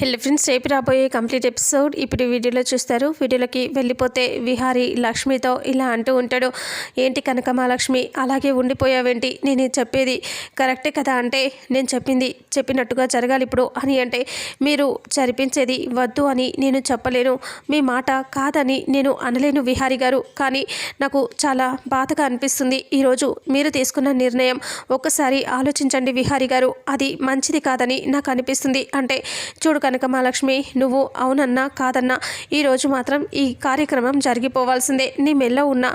Hello friends రేపు రాబోయే complete episode ఇప్పుడు వీడియోలో చూస్తారు. వీడియోలోకి వెళ్ళిపోతే విహారి లక్ష్మితో ఇలా అంటూ ఉంటాడు. ఏంటి కనకమాలక్ష్మి అలాగే ఉండిపోయావేంటి? నేను చెప్పేది కరెక్టే కదా అంటే నేను చెప్పింది చెప్పినట్టుగా జరగాలి ఇప్పుడు అని అంటే మీరు జరిపించేది వద్దు అని నేను చెప్పలేను. మీ మాట కాదని నేను అనలేను విహారి గారు. కానీ నాకు చాలా బాధగా అనిపిస్తుంది. ఈరోజు మీరు తీసుకున్న నిర్ణయం. ఒక్కసారి ఆలోచించండి విహారి గారు. అది మంచిది కాదని నాకు అనిపిస్తుంది. అంటే చూడు కనుక మహాలక్ష్మి నువ్వు అవునన్నా కాదన్నా ఈరోజు మాత్రం ఈ కార్యక్రమం జరిగిపోవాల్సిందే. నీ మెల్ల ఉన్న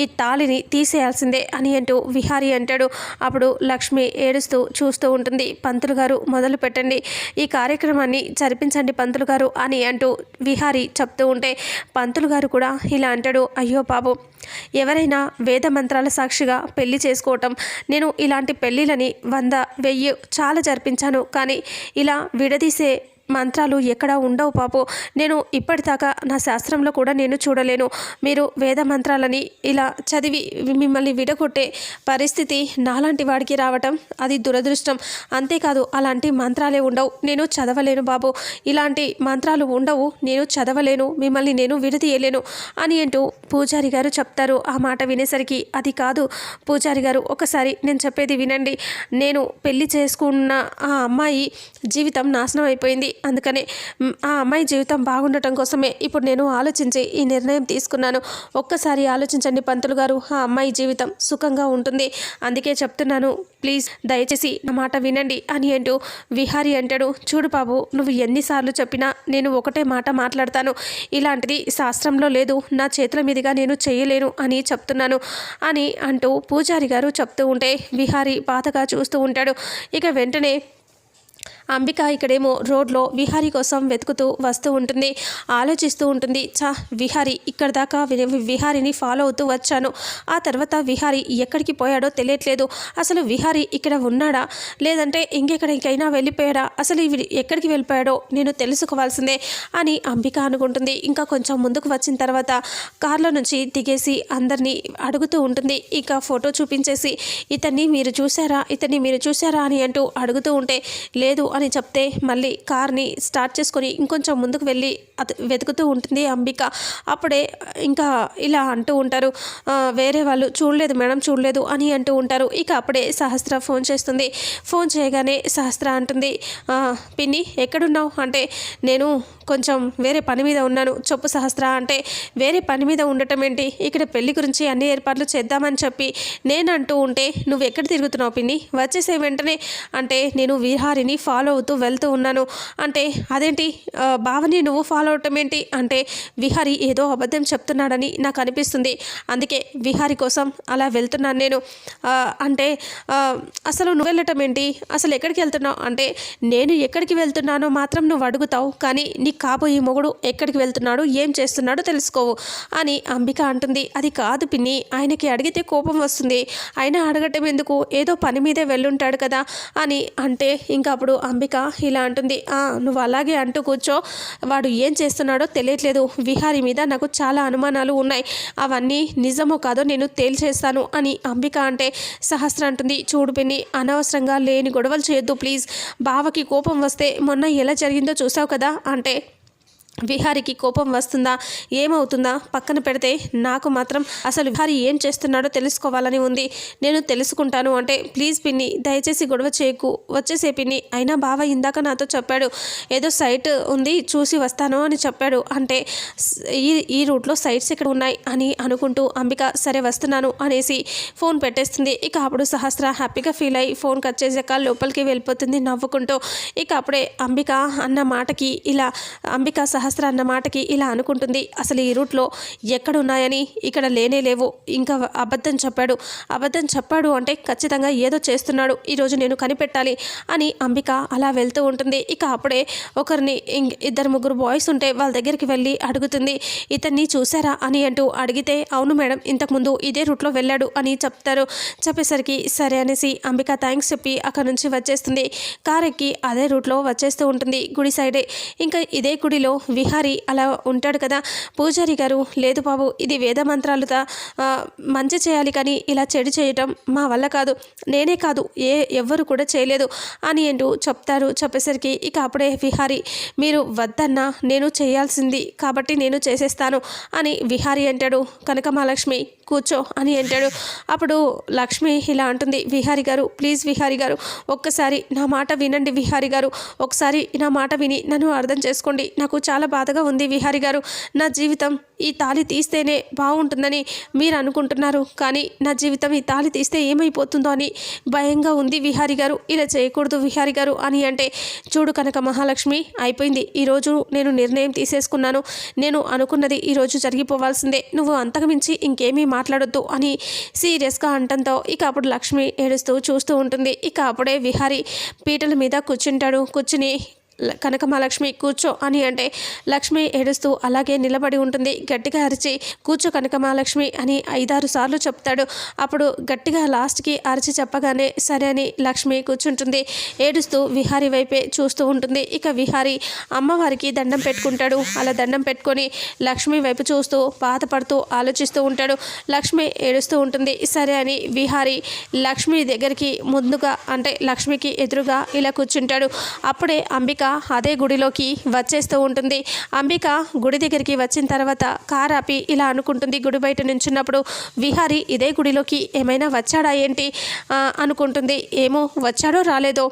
ఈ తాళిని తీసేయాల్సిందే అని అంటూ విహారీ అంటాడు. అప్పుడు లక్ష్మి ఏడుస్తూ చూస్తూ ఉంటుంది. పంతులు గారు మొదలు పెట్టండి. ఈ కార్యక్రమాన్ని జరిపించండి పంతులు గారు అని అంటూ విహారీ చెప్తూ ఉంటే పంతులు గారు కూడా ఇలా అంటాడు. అయ్యో బాబు ఎవరైనా వేద మంత్రాల సాక్షిగా పెళ్ళి చేసుకోవటం నేను ఇలాంటి పెళ్ళిళ్ళని వంద వెయ్యి చాలా జరిపించాను. కానీ ఇలా విడదీసే మంత్రాలు ఎక్కడా ఉండవు పాపు. నేను ఇప్పటిదాకా నా శాస్త్రంలో కూడా నేను చూడలేను. మీరు వేద మంత్రాలని ఇలా చదివి మిమ్మల్ని విడగొట్టే పరిస్థితి నాలాంటి వాడికి రావటం అది దురదృష్టం. అంతేకాదు అలాంటి మంత్రాలే ఉండవు. నేను చదవలేను బాబు. ఇలాంటి మంత్రాలు ఉండవు. నేను చదవలేను. మిమ్మల్ని నేను విడదీయలేను అని అంటూ పూజారి గారు చెప్తారు. ఆ మాట వినేసరికి అది కాదు. పూజారి గారు ఒకసారి నేను చెప్పేది వినండి. నేను పెళ్ళి చేసుకున్న ఆ అమ్మాయి జీవితం నాశనం అయిపోయింది. అందుకనే ఆ అమ్మాయి జీవితం బాగుండటం కోసమే ఇప్పుడు నేను ఆలోచించి ఈ నిర్ణయం తీసుకున్నాను. ఒక్కసారి ఆలోచించండి పంతులు గారు ఆ అమ్మాయి జీవితం సుఖంగా ఉంటుంది. అందుకే చెప్తున్నాను ప్లీజ్ దయచేసి నా మాట వినండి అని అంటూ విహారి అంటాడు. చూడు బాబు నువ్వు ఎన్నిసార్లు చెప్పినా నేను ఒకటే మాట మాట్లాడతాను. ఇలాంటిది శాస్త్రంలో లేదు. నా చేతుల మీదుగా నేను చేయలేను అని చెప్తున్నాను అని అంటూ పూజారి గారు చెప్తూ ఉంటే విహారి బాధగా చూస్తూ ఉంటాడు. ఇక వెంటనే అంబిక ఇక్కడేమో రోడ్లో విహారీ కోసం వెతుకుతూ వస్తూ ఉంటుంది ఆలోచిస్తూ ఉంటుంది. చా విహారీ ఇక్కడ దాకా విహారీని ఫాలో అవుతూ వచ్చాను. ఆ తర్వాత విహారీ ఎక్కడికి పోయాడో తెలియట్లేదు. అసలు విహారీ ఇక్కడ ఉన్నాడా? లేదంటే ఇంకెక్కడికైనా వెళ్ళిపోయాడా? అసలు ఇవి ఎక్కడికి వెళ్ళిపోయాడో నేను తెలుసుకోవాల్సిందే అని అంబిక అనుకుంటుంది. ఇంకా కొంచెం ముందుకు వచ్చిన తర్వాత కార్లో నుంచి దిగేసి అందరినీ అడుగుతూ ఉంటుంది. ఇక ఫోటో చూపించేసి ఇతన్ని మీరు చూసారా ఇతన్ని మీరు చూసారా అని అంటూ అడుగుతూ ఉంటే లేదు అని చెప్తే మళ్ళీ కార్ని స్టార్ట్ చేసుకొని ఇంకొంచెం ముందుకు వెళ్ళి అత వెతుకుతూ ఉంటుంది అంబిక. అప్పుడే ఇంకా ఇలా అంటూ ఉంటారు వేరే వాళ్ళు చూడలేదు మేడం చూడలేదు అని అంటూ ఉంటారు. ఇక అప్పుడే సహస్ర ఫోన్ చేస్తుంది. ఫోన్ చేయగానే సహస్ర అంటుంది పిన్ని ఎక్కడున్నావు? అంటే నేను కొంచెం వేరే పని మీద ఉన్నాను. చెప్పు సహస్ర అంటే వేరే పని మీద ఉండటం ఏంటి? ఇక్కడ పెళ్ళి గురించి అన్ని ఏర్పాట్లు చేద్దామని చెప్పి నేను అంటూ ఉంటే నువ్వు ఎక్కడ తిరుగుతున్నావు పిన్ని? వచ్చేసే వెంటనే అంటే నేను విహారిని ఫాలో అవుతూ వెళ్తూ ఉన్నాను. అంటే అదేంటి? భావని బావని నువ్వు ఫాలో అవటం ఏంటి? అంటే విహారి ఏదో అబద్ధం చెప్తున్నాడని నాకు అనిపిస్తుంది. అందుకే విహారి కోసం అలా వెళ్తున్నాను నేను. అంటే అసలు నువ్వు వెళ్ళటం ఏంటి? అసలు ఎక్కడికి వెళ్తున్నావు? అంటే నేను ఎక్కడికి వెళ్తున్నానో మాత్రం నువ్వు అడుగుతావు. కానీ నీ కాబోయే మొగుడు ఎక్కడికి వెళ్తున్నాడు? ఏం చేస్తున్నాడో తెలుసుకోవు అని అంబిక అంటుంది. అది కాదు పిన్ని ఆయనకి అడిగితే కోపం వస్తుంది. అయినా అడగటం ఎందుకు? ఏదో పని మీదే వెళ్ళుంటాడు కదా అని అంటే ఇంకా అప్పుడు అంబిక ఇలా అంటుంది నువ్వు అలాగే అంటూ కూర్చో. వాడు ఏం చేస్తున్నాడో తెలియట్లేదు. విహారి మీద నాకు చాలా అనుమానాలు ఉన్నాయి. అవన్నీ నిజమో కాదో నేను తేల్చేస్తాను అని అంబిక అంటే సహస్ర అంటుంది. చూడు పిన్ని అనవసరంగా లేని గొడవలు చేయొద్దు ప్లీజ్. బావకి కోపం వస్తే మొన్న ఎలా జరిగిందో చూసావు కదా? అంటే విహారికి కోపం వస్తుందా? ఏమవుతుందా? పక్కన పెడితే నాకు మాత్రం అసలు విహారి ఏం చేస్తున్నాడో తెలుసుకోవాలని ఉంది. నేను తెలుసుకుంటాను అంటే ప్లీజ్ పిన్ని దయచేసి గొడవ చేయకు. వచ్చేసే పిన్ని అయినా బావ ఇందాక నాతో చెప్పాడు ఏదో సైట్ ఉంది చూసి వస్తాను అని చెప్పాడు. అంటే ఈ ఈ రూట్లో సైట్స్ ఇక్కడ ఉన్నాయి అని అనుకుంటూ అంబిక సరే వస్తున్నాను అనేసి ఫోన్ పెట్టేస్తుంది. ఇక అప్పుడు సహస్ర హ్యాపీగా ఫీల్ అయ్యి ఫోన్ కట్ చేసాక లోపలికి వెళ్ళిపోతుంది నవ్వుకుంటూ. ఇక అప్పుడే అంబిక అన్న మాటకి ఇలా అంబిక సహస్ర అన్న మాటకి ఇలా అనుకుంటుంది. అసలు ఈ రూట్లో ఎక్కడున్నాయని ఇక్కడ లేనే లేవు. ఇంకా అబద్ధం చెప్పాడు. అబద్ధం చెప్పాడు అంటే ఖచ్చితంగా ఏదో చేస్తున్నాడు. ఈరోజు నేను కనిపెట్టాలి అని అంబిక అలా వెళ్తూ ఉంటుంది. ఇక అప్పుడే ఒకరిని ఇం- ఇద్దరు ముగ్గురు బాయ్స్ ఉంటే వాళ్ళ దగ్గరికి వెళ్ళి అడుగుతుంది ఇతన్ని చూసారా అని అంటూ అడిగితే అవును మేడం ఇంతకుముందు ఇదే రూట్లో వెళ్ళాడు అని చెప్తారు. చెప్పేసరికి సరే అనేసి అంబిక థ్యాంక్స్ చెప్పి అక్కడ నుంచి వచ్చేస్తుంది. కారెక్కి అదే రూట్లో వచ్చేస్తూ ఉంటుంది గుడి సైడే. ఇంకా ఇదే గుడిలో విహారి అలా ఉంటాడు కదా. పూజారి గారు లేదు బాబు ఇది వేద మంత్రాలుగా మంచి చేయాలి కానీ ఇలా చెడు చేయటం మా వల్ల కాదు నేనే కాదు ఏ ఎవ్వరు కూడా చేయలేదు అని అంటూ చెప్తారు చెప్పేసరికి ఇక అప్పుడే విహారి మీరు వద్దన్నా నేను చేయాల్సింది కాబట్టి నేను చేసేస్తాను అని విహారి అంటాడు. కనక మహాలక్ష్మి కూర్చో అని అంటాడు. అప్పుడు లక్ష్మి ఇలా అంటుంది విహారి గారు ప్లీజ్ విహారి గారు ఒక్కసారి నా మాట వినండి విహారి గారు ఒకసారి నా మాట విని నన్ను అర్థం చేసుకోండి నాకు చాలా బాధగా ఉంది విహారి గారు. నా జీవితం ఈ తాళి తీస్తేనే బాగుంటుందని మీరు అనుకుంటున్నారు. కానీ నా జీవితం ఈ తాళి తీస్తే ఏమైపోతుందో అని భయంగా ఉంది విహారి గారు. ఇలా చేయకూడదు విహారి గారు అని అంటే చూడు కనుక మహాలక్ష్మి అయిపోయింది. ఈరోజు నేను నిర్ణయం తీసేసుకున్నాను. నేను అనుకున్నది ఈరోజు జరిగిపోవాల్సిందే. నువ్వు అంతకుమించి ఇంకేమీ మాట్లాడొద్దు అని సీరియస్గా అంటంతో ఇక అప్పుడు లక్ష్మి ఏడుస్తూ చూస్తూ ఉంటుంది. ఇక అప్పుడే విహారి పీటల మీద కూర్చుంటాడు. కూర్చుని కనక మహాలక్ష్మి కూర్చో అని అంటే లక్ష్మి ఏడుస్తూ అలాగే నిలబడి ఉంటుంది. గట్టిగా అరిచి కూర్చో కనక మహాలక్ష్మి అని ఐదారు సార్లు చెప్తాడు. అప్పుడు గట్టిగా లాస్ట్కి అరిచి చెప్పగానే సరే అని లక్ష్మి కూర్చుంటుంది. ఏడుస్తూ విహారి వైపే చూస్తూ ఉంటుంది. ఇక విహారి అమ్మవారికి దండం పెట్టుకుంటాడు. అలా దండం పెట్టుకొని లక్ష్మి వైపు చూస్తూ బాధపడుతూ ఆలోచిస్తూ ఉంటాడు. లక్ష్మి ఏడుస్తూ ఉంటుంది. సరే అని విహారి లక్ష్మి దగ్గరికి ముందుగా అంటే లక్ష్మికి ఎదురుగా ఇలా కూర్చుంటాడు. అప్పుడే అంబిక అదే గుడిలోకి వచ్చేస్తూ ఉంటుంది. అంబిక గుడి దగ్గరికి వచ్చిన తర్వాత కార్ ఆపి ఇలా అనుకుంటుంది. గుడి బయట నుంచున్నప్పుడు విహారి ఇదే గుడిలోకి ఏమైనా వచ్చాడా ఏంటి అనుకుంటుంది. ఏమో వచ్చాడో రాలేదో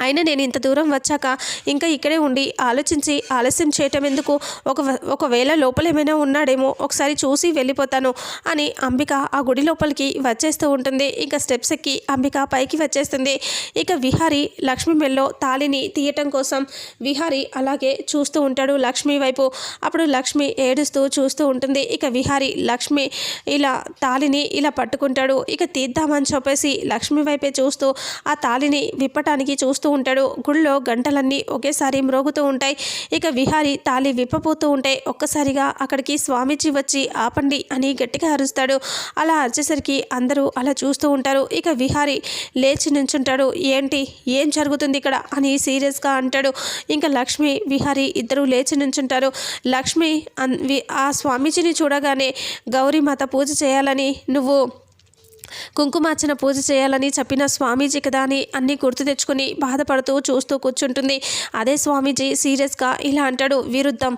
అయినా నేను ఇంత దూరం వచ్చాక ఇంకా ఇక్కడే ఉండి ఆలోచించి ఆలస్యం చేయటం ఎందుకు? ఒక ఒకవేళ లోపల ఏమైనా ఉన్నాడేమో ఒకసారి చూసి వెళ్ళిపోతాను అని అంబిక ఆ గుడి లోపలికి వచ్చేస్తూ ఉంటుంది. ఇంకా స్టెప్స్ ఎక్కి అంబిక పైకి వచ్చేస్తుంది. ఇక విహారి లక్ష్మి మెల్లో తాళిని తీయటం కోసం విహారి అలాగే చూస్తూ ఉంటాడు లక్ష్మి వైపు. అప్పుడు లక్ష్మి ఏడుస్తూ చూస్తూ ఉంటుంది. ఇక విహారి లక్ష్మి ఇలా తాళిని ఇలా పట్టుకుంటాడు. ఇక తీద్దామని చెప్పేసి లక్ష్మి వైపే చూస్తూ ఆ తాళిని విప్పటానికి చూస్తూ ఉంటాడు. గుళ్ళో గంటలన్నీ ఒకేసారి మ్రోగుతూ ఉంటాయి. ఇక విహారి తాళి విప్పపోతూ ఉంటే ఒక్కసారిగా అక్కడికి స్వామీజీ వచ్చి ఆపండి అని గట్టిగా అరుస్తాడు. అలా అరిచేసరికి అందరూ అలా చూస్తూ ఉంటారు. ఇక విహారి లేచి నుంచుంటాడు. ఏంటి? ఏం జరుగుతుంది ఇక్కడ? అని సీరియస్గా అంటాడు. ఇంకా లక్ష్మి విహారి ఇద్దరు లేచి నుంచుంటారు. లక్ష్మి అన్- వి- ఆ స్వామీజీని చూడగానే గౌరీమాత పూజ చేయాలని నువ్వు కుంకుమార్చన పూజ చేయాలని చెప్పిన స్వామీజీ కదా అని అన్నీ గుర్తు తెచ్చుకొని బాధపడుతూ చూస్తూ కూర్చుంటుంది. అదే స్వామీజీ సీరియస్గా ఇలా అంటాడు విరుద్ధం.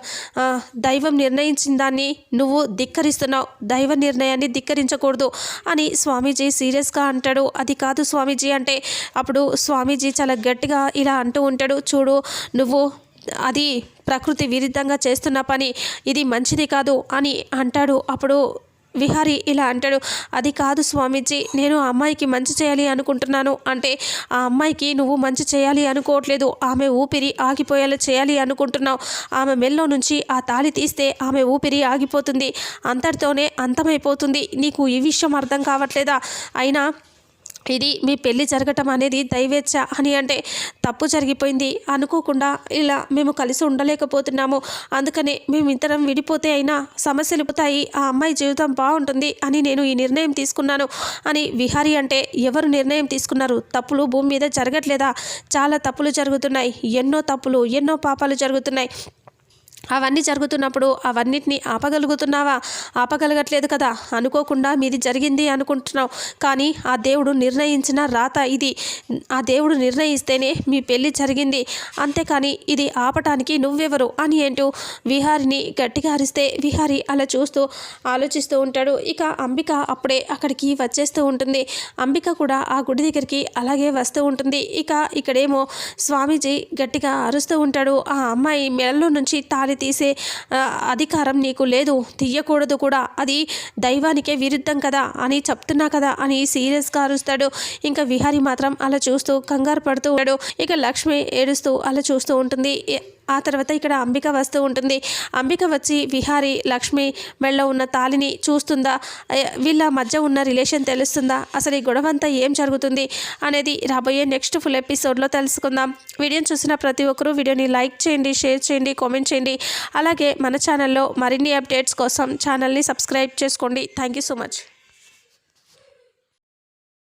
దైవం నిర్ణయించిన దాన్ని నువ్వు ధిక్కరిస్తున్నావు. దైవ నిర్ణయాన్ని ధిక్కరించకూడదు అని స్వామీజీ సీరియస్గా అంటాడు. అది కాదు స్వామీజీ అంటే అప్పుడు స్వామీజీ చాలా గట్టిగా ఇలా అంటూ ఉంటాడు. చూడు నువ్వు అది ప్రకృతి విరుద్ధంగా చేస్తున్న పని. ఇది మంచిది కాదు అని అంటాడు. అప్పుడు విహారి ఇలా అంటాడు అది కాదు స్వామీజీ నేను ఆ అమ్మాయికి మంచి చేయాలి అనుకుంటున్నాను. అంటే ఆ అమ్మాయికి నువ్వు మంచి చేయాలి అనుకోవట్లేదు. ఆమె ఊపిరి ఆగిపోయేలా చేయాలి అనుకుంటున్నావు. ఆమె మెల్లో నుంచి ఆ తాళి తీస్తే ఆమె ఊపిరి ఆగిపోతుంది. అంతటితోనే అంతమైపోతుంది. నీకు ఈ విషయం అర్థం కావట్లేదా? అయినా ఇది మీ పెళ్ళి జరగటం అనేది దైవేచ్ఛ అని అంటే తప్పు జరిగిపోయింది అనుకోకుండా ఇలా మేము కలిసి ఉండలేకపోతున్నాము. అందుకనే మేము ఇద్దరం విడిపోతే అయినా సమస్యలు పోతాయి ఆ అమ్మాయి జీవితం బాగుంటుంది అని నేను ఈ నిర్ణయం తీసుకున్నాను అని విహారి అంటే ఎవరు నిర్ణయం తీసుకున్నారు? తప్పులు భూమి మీద జరగట్లేదా? చాలా తప్పులు జరుగుతున్నాయి. ఎన్నో తప్పులు ఎన్నో పాపాలు జరుగుతున్నాయి. అవన్నీ జరుగుతున్నప్పుడు అవన్నిటిని ఆపగలుగుతున్నావా? ఆపగలగట్లేదు కదా? అనుకోకుండా మీది జరిగింది అనుకుంటున్నావు. కానీ ఆ దేవుడు నిర్ణయించిన రాత ఇది. ఆ దేవుడు నిర్ణయిస్తేనే మీ పెళ్ళి జరిగింది. అంతేకాని ఇది ఆపటానికి నువ్వెవరు అని ఏంటో విహారిని గట్టిగా అరిస్తే విహారి అలా చూస్తూ ఆలోచిస్తూ ఉంటాడు. ఇక అంబిక అప్పుడే అక్కడికి వచ్చేస్తూ ఉంటుంది. అంబిక కూడా ఆ గుడి దగ్గరికి అలాగే వస్తూ ఉంటుంది. ఇక ఇక్కడేమో స్వామీజీ గట్టిగా అరుస్తూ ఉంటాడు. ఆ అమ్మాయి మెడలో నుంచి తాళి తీసే అధికారం నీకు లేదు తీయకూడదు కూడా. అది దైవానికే విరుద్ధం కదా అని చెప్తున్నా కదా అని సీరియస్గా అరుస్తాడు. ఇంకా విహారి మాత్రం అలా చూస్తూ కంగారు పడుతూ ఉంటాడు. ఇక లక్ష్మి ఏడుస్తూ అలా చూస్తూ ఉంటుంది. ఆ తర్వాత ఇక్కడ అంబిక వస్తూ ఉంటుంది. అంబిక వచ్చి విహారి లక్ష్మి మెళ్ళ ఉన్న తాళిని చూస్తుందా? వీళ్ళ మధ్య ఉన్న రిలేషన్ తెలుస్తుందా? అసలు ఈ గొడవ అంతా ఏం జరుగుతుంది అనేది రాబోయే నెక్స్ట్ ఫుల్ ఎపిసోడ్లో తెలుసుకుందాం. వీడియోని చూసిన ప్రతి ఒక్కరూ వీడియోని లైక్ చేయండి షేర్ చేయండి కామెంట్ చేయండి. అలాగే మన ఛానల్లో మరిన్ని అప్డేట్స్ కోసం ఛానల్ని సబ్స్క్రైబ్ చేసుకోండి. Thank you so much